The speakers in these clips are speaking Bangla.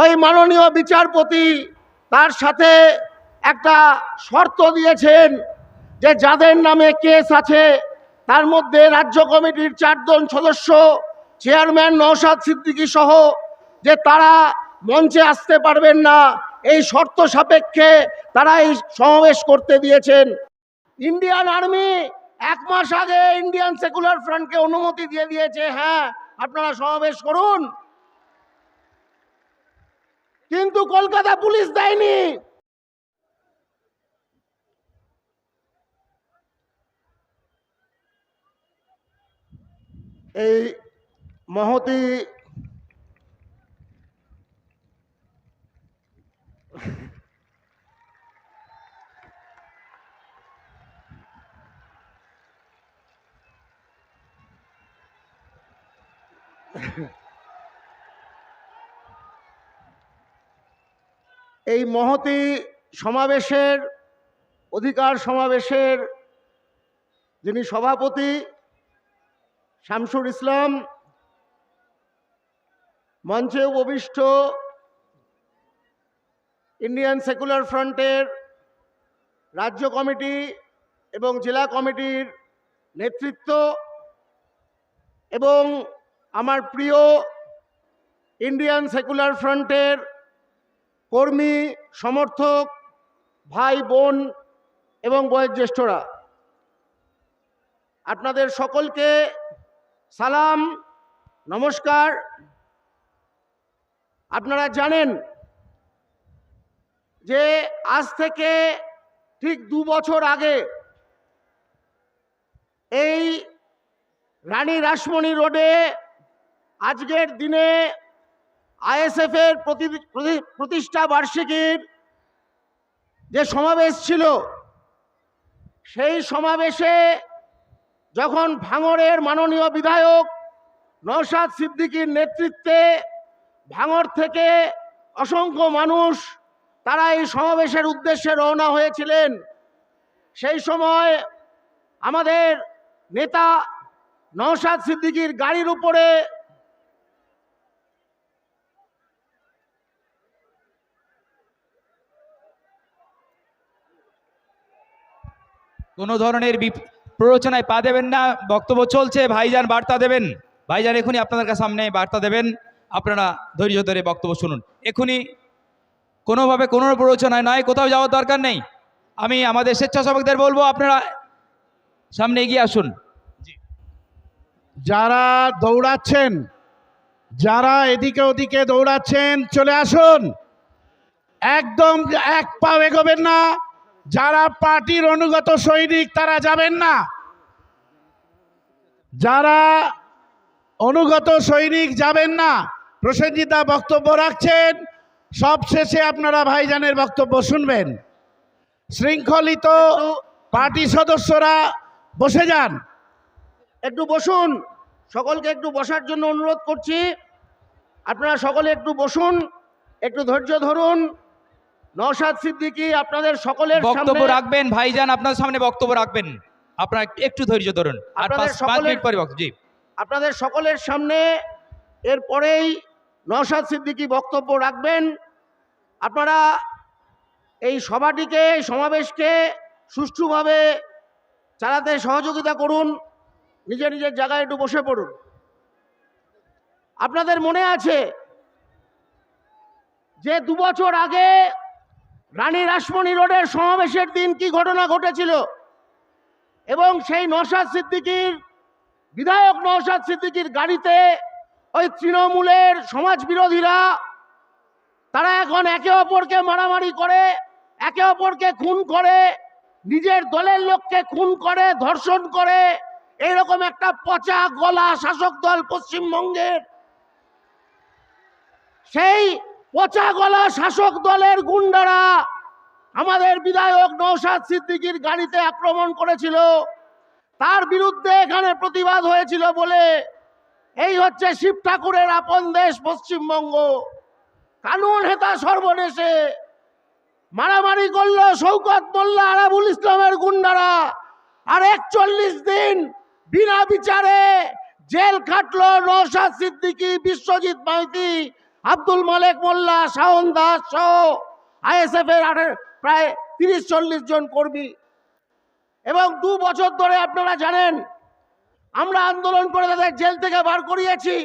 ওই মাননীয় বিচারপতি তার সাথে একটা শর্ত দিয়েছেন যে যাদের নামে কেস আছে, তার মধ্যে রাজ্য কমিটির চারজন সদস্য, চেয়ারম্যান নওশাদ সিদ্দিকী সহ যে তারা মঞ্চে আসতে পারবেন না, এই শর্ত সাপেক্ষে তারা এই সমাবেশ করতে দিয়েছেন। ইন্ডিয়ান আর্মি এক মাস আগে ইন্ডিয়ান সেকুলার ফ্রন্টকে অনুমতি দিয়ে দিয়েছে হ্যাঁ আপনারা সমাবেশ করুন। কিন্তু কলকাতা পুলিশ দেয়নি। এই মহতি এই মহতি সমাবেশের, অধিকার সমাবেশের যিনি সভাপতি শামসুর ইসলাম, মঞ্চে উপবিষ্ট ইন্ডিয়ান সেকুলার ফ্রন্টের রাজ্য কমিটি এবং জেলা কমিটির নেতৃত্ব এবং আমার প্রিয় ইন্ডিয়ান সেকুলার ফ্রন্টের কর্মী, সমর্থক, ভাই, বোন এবং বয়োজ্যেষ্ঠরা, আপনাদের সকলকে সালাম, নমস্কার। আপনারা জানেন যে আজ থেকে ঠিক দু বছর আগে এই রানী রাসমণি রোডে আজকের দিনে আইএসএফ এর প্রতি- প্রতি- প্রতিষ্ঠা বার্ষিকীর যে সমাবেশ ছিল, সেই সমাবেশে যখন ভাঙড়ের মাননীয় বিধায়ক নওশাদ সিদ্দিকীর নেতৃত্বে ভাঙড় থেকে অসংখ্য মানুষ তারা এই সমাবেশের উদ্দেশ্যে রওনা হয়েছিলেন, সেই সময় আমাদের নেতা নওশাদ সিদ্দিকীর গাড়ির উপরে কোনো ধরনের প্ররোচনায় পা দেবেন না, বক্তব্য চলছে, ভাইজান বার্তা দেবেন। ভাইজান, এখনই আপনাদের সামনে বার্তা দেবেন। আপনারা ধৈর্য ধরে বক্তব্য শুনুন। এখনই কোনোভাবে কোনো প্ররোচনায় নয়, কোথাও যাওয়ার দরকার নেই। আমি আমাদের স্বেচ্ছাসেবকদের বলব, আপনারা সামনে এগিয়ে আসুন। যারা দৌড়াচ্ছেন, যারা এদিকে ওদিকে দৌড়াচ্ছেন, চলে আসুন। একদম এক পা এগোবেন না যারা পার্টির অনুগত সৈনিক, তারা যাবেন না। যারা অনুগত সৈনিক যাবেন না। প্রসেনজিতা বক্তব্য রাখছেন। সব শেষে আপনারা ভাইজানের বক্তব্য শুনবেন। শৃঙ্খলিত পার্টি সদস্যরা বসে যান। একটু বসুন। সকলকে একটু বসার জন্য অনুরোধ করছি। আপনারা সকলে একটু বসুন, একটু ধৈর্য ধরুন। নওশাদ সিদ্দিকী আপনাদের সকলের বক্তব্য রাখবেন ভাইজান আপনার সামনে বক্তব্য রাখবেন। আপনারা একটু- ধৈর্য ধরুন। আর আপনাদের পাঁচ মিনিট পরে জি। আপনাদের সকলের সামনে এরপরেই নওশাদ সিদ্দিকী বক্তব্য রাখবেন। আপনারা এই সভাটিকে সমাবেশকে সুষ্ঠুভাবে চালাতে সহযোগিতা করুন। নিজের নিজের জায়গায় একটু বসে পড়ুন। আপনাদের মনে আছে যে দু বছর আগে রানী রাসমণি রোডের সমাবেশের দিন কি ঘটনা ঘটেছিল? এবং সেই নওশাদ সিদ্দিকীর, বিধায়ক নওশাদ সিদ্দিকীর গাড়িতে ওই তৃণমূলের সমাজ বিরোধীরা তারা এখন একে অপরকে মারামারি করে, একে অপরকে খুন করে, নিজের দলের লোককে খুন করে, ধর্ষণ করে, এইরকম একটা পচা গলা শাসক দল পশ্চিমবঙ্গের। সেই পচা গলা শাসক দলের গুন্ডারা আমাদের বিধায়ক নৌসাদ সিদ্দিকীর গাড়িতে আক্রমণ করেছিল। তার বিরুদ্ধে এখানে প্রতিবাদ হয়েছিল বলে এই হচ্ছে শিব ঠাকুরের আপন দেশ পশ্চিমবঙ্গ। কানুন হেতা সর্বনেশে মারামারি করল শৌকত মোল্লা, আরাবুল ইসলামের গুন্ডারা। আর একচল্লিশ দিন বিনা বিচারে জেল খাটলো নৌসাদ সিদ্দিকি, বিশ্বজিৎ মাইতি আব্দুল মালেক মোল্লা শাহন দাস সহ আইএসএফ এর প্রায় তিরিশ চল্লিশ জন কর্মী। এবং দু বছর ধরে আপনারা জানেন, আমরা আন্দোলন করে তাদের জেল থেকে বার করিয়েছি।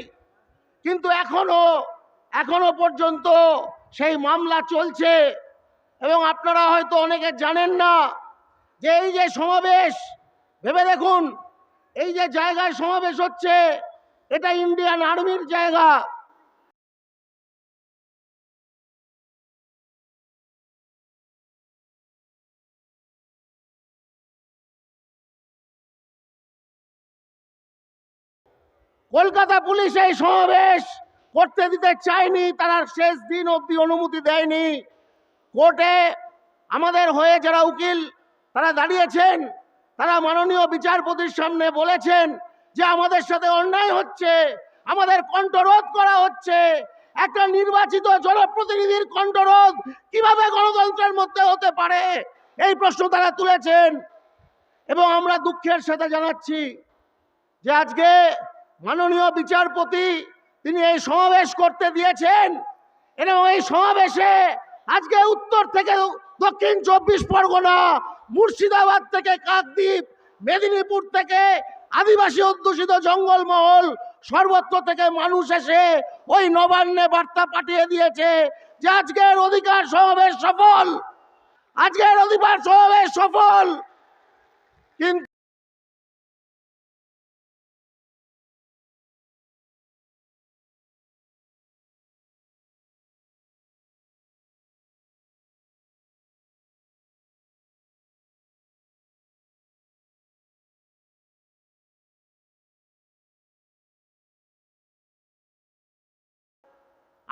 কিন্তু এখনও এখনও পর্যন্ত সেই মামলা চলছে। এবং আপনারা হয়তো অনেকে জানেন না যে এই যে সমাবেশ, ভেবে দেখুন, এই যে জায়গায় সমাবেশ হচ্ছে, এটা ইন্ডিয়ান আর্মির জায়গা। কলকাতা পুলিশ এই সমাবেশ করতে দিতে চায়নি, তারা শেষ দিন অবধি অনুমতি দেয়নি। কোর্টে আমাদের হয়ে যারা উকিল, তারা দাঁড়িয়েছেন, তারা মাননীয় বিচারপতির সামনে বলেছেন যে আমাদের সাথে অন্যায় হচ্ছে, আমাদের কণ্ঠরোধ করা হচ্ছে। একটা নির্বাচিত জনপ্রতিনিধির কণ্ঠরোধ কীভাবে গণতন্ত্রের মধ্যে হতে পারে? এই প্রশ্ন তারা তুলেছেন। এবং আমরা দুঃখের সাথে জানাচ্ছি যে আজকে মাননীয় বিচারপতি, তিনি এই সমাবেশ করতে দিয়েছেন। এবং এই সমাবেশে আজকে উত্তর থেকে দক্ষিণ চব্বিশ পরগনা, মুর্শিদাবাদ থেকে কাকদ্বীপ, মেদিনীপুর থেকে আদিবাসী অধ্যুষিত জঙ্গলমহল, সর্বত্র থেকে মানুষ এসে ওই নবান্নে বার্তা পাঠিয়ে দিয়েছে যে আজকের অধিকার সমাবেশ সফল। আজকের অধিকার সমাবেশ সফল। কিন্তু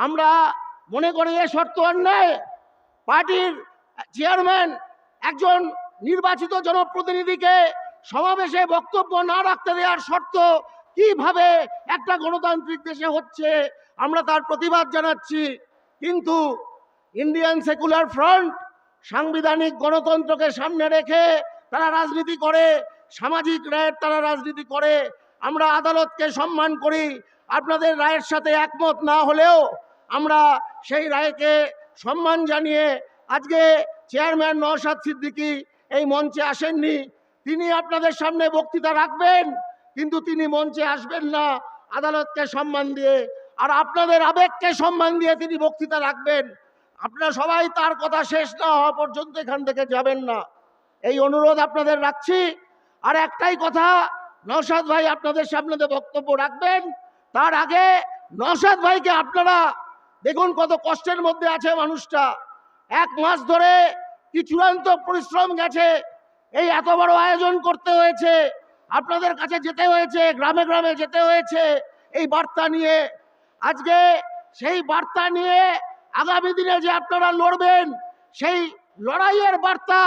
আমরা মনে করি এ শর্ত অন্যায়। পার্টির চেয়ারম্যান একজন নির্বাচিত জনপ্রতিনিধিকে সমাবেশে বক্তব্য না রাখতে দেওয়ার শর্ত কীভাবে একটা গণতান্ত্রিক দেশে হচ্ছে, আমরা তার প্রতিবাদ জানাচ্ছি। কিন্তু ইন্ডিয়ান সেকুলার ফ্রন্ট সাংবিধানিক গণতন্ত্রকে সামনে রেখে তারা রাজনীতি করে, সামাজিক রায়ের তারা রাজনীতি করে। আমরা আদালতকে সম্মান করি, আপনাদের রায়ের সাথে একমত না হলেও আমরা সেই রায়কে সম্মান জানিয়ে আজকে চেয়ারম্যান নওশাদ সিদ্দিকী এই মঞ্চে আসেননি। তিনি আপনাদের সামনে বক্তৃতা রাখবেন, কিন্তু তিনি মঞ্চে আসবেন না। আদালতকে সম্মান দিয়ে আর আপনাদের আবেগকে সম্মান দিয়ে তিনি বক্তৃতা রাখবেন। আপনারা সবাই তার কথা শেষ না হওয়া পর্যন্ত এখান থেকে যাবেন না। এই অনুরোধ আপনাদের রাখছি। আর একটাই কথা, নওশাদ ভাই আপনাদের সামনে বক্তব্য রাখবেন, তার আগে নওশাদ ভাইকে আপনারা দেখুন কত কষ্টের মধ্যে আছে মানুষটা। এক মাস ধরে কি চূড়ান্ত পরিশ্রম গেছে, এই এত বড় আয়োজন করতে হয়েছে, আপনাদের কাছে যেতে হয়েছে, গ্রামে গ্রামে যেতে হয়েছে, এই বার্তা নিয়ে। আজকে সেই বার্তা নিয়ে আগামী দিনে যে আপনারা লড়বেন, সেই লড়াইয়ের বার্তা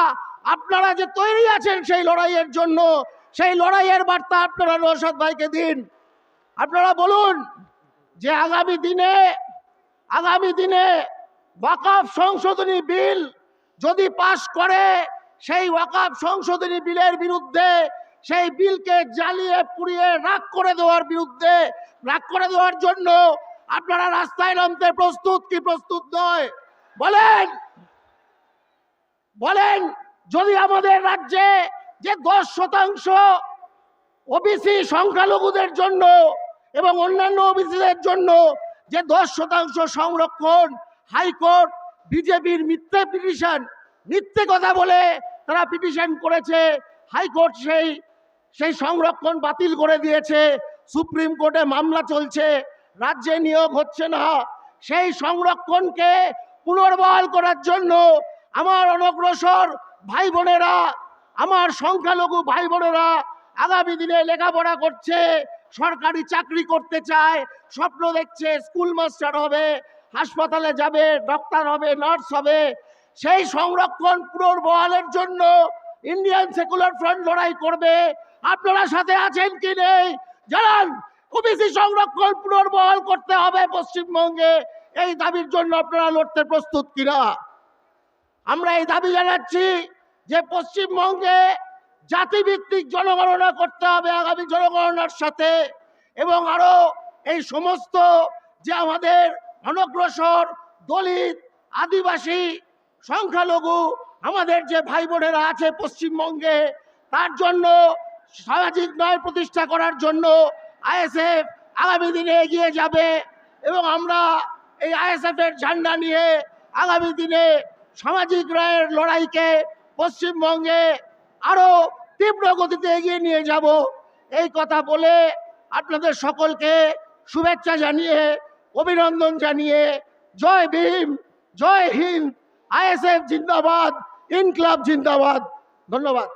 আপনারা যে তৈরি আছেন সেই লড়াইয়ের জন্য, সেই লড়াইয়ের বার্তা আপনারা নৌসাদ ভাইকে দিন। আপনারা বলুন যে আগামী দিনে আগামী দিনে ওয়াকাফ সংশোধনী বিল যদি পাশ করে, সেই ওয়াকাফ সংশোধনী বিলের বিরুদ্ধে সেই বিলকে জ্বালিয়ে পুড়িয়ে রাগ করে দেওয়ার বিরুদ্ধে, রাগ করে দেওয়ার জন্য আপনারা রাস্তায় নামতে প্রস্তুত কি প্রস্তুত নয়? বলেন বলেন, যদি আমাদের রাজ্যে যে দশ শতাংশ ওবিসি সংখ্যালঘুদের জন্য এবং অন্যান্য ওবিসিদের জন্য যে দশ শতাংশ সংরক্ষণ হাইকোর্ট, বিজেপির মিথ্যে পিটিশন, মিথ্যে কথা বলে তারা পিটিশন করেছে। হাইকোর্ট সেই সেই সংরক্ষণ বাতিল করে দিয়েছে। সুপ্রিম কোর্টে মামলা চলছে। রাজ্যে নিয়োগ হচ্ছে না। সেই সংরক্ষণকে পুনর্বহাল করার জন্য আমার অনগ্রসর ভাই বোনেরা, আমার সংখ্যালঘু ভাই বোনেরা আগামী দিনে লেখাপড়া করছে। সরকারি চাকরি করতে চায়, স্বপ্ন দেখছে স্কুল মাস্টার হবে, হাসপাতালে যাবে ডক্টর হবে নার্স হবে। সেই সংরক্ষণ পুনর্বহালের জন্য ইন্ডিয়ান সেকুলার ফ্রন্ট লড়াই করবে। আপনারা সাথে আছেন কি নেই? জানান ওবিসি সংরক্ষণ পুনর্বহাল করতে হবে পশ্চিমবঙ্গে। এই দাবির জন্য আপনারা লড়তে প্রস্তুত কিনা? আমরা এই দাবি জানাচ্ছি যে পশ্চিমবঙ্গে জাতিভিত্তিক জনগণনা করতে হবে আগামী জনগণনার সাথে। এবং আরও এই সমস্ত যে আমাদের অনগ্রসর দলিত আদিবাসী সংখ্যালঘু, আমাদের যে ভাই বোনেরা আছে পশ্চিমবঙ্গে, তার জন্য, সামাজিক ন্যায় প্রতিষ্ঠা করার জন্য আইএসএফ আগামী দিনে এগিয়ে যাবে। এবং আমরা এই আইএসএফ এর ঝান্ডা নিয়ে আগামী দিনে সামাজিক ন্যায়ের লড়াইকে পশ্চিমবঙ্গে আরও তীব্র গতিতে এগিয়ে নিয়ে যাব। এই কথা বলে আপনাদের সকলকে শুভেচ্ছা জানিয়ে, অভিনন্দন জানিয়ে জয় ভীম, জয় হিন্দ, আইএসএফ জিন্দাবাদ, ইনকলাব জিন্দাবাদ। ধন্যবাদ।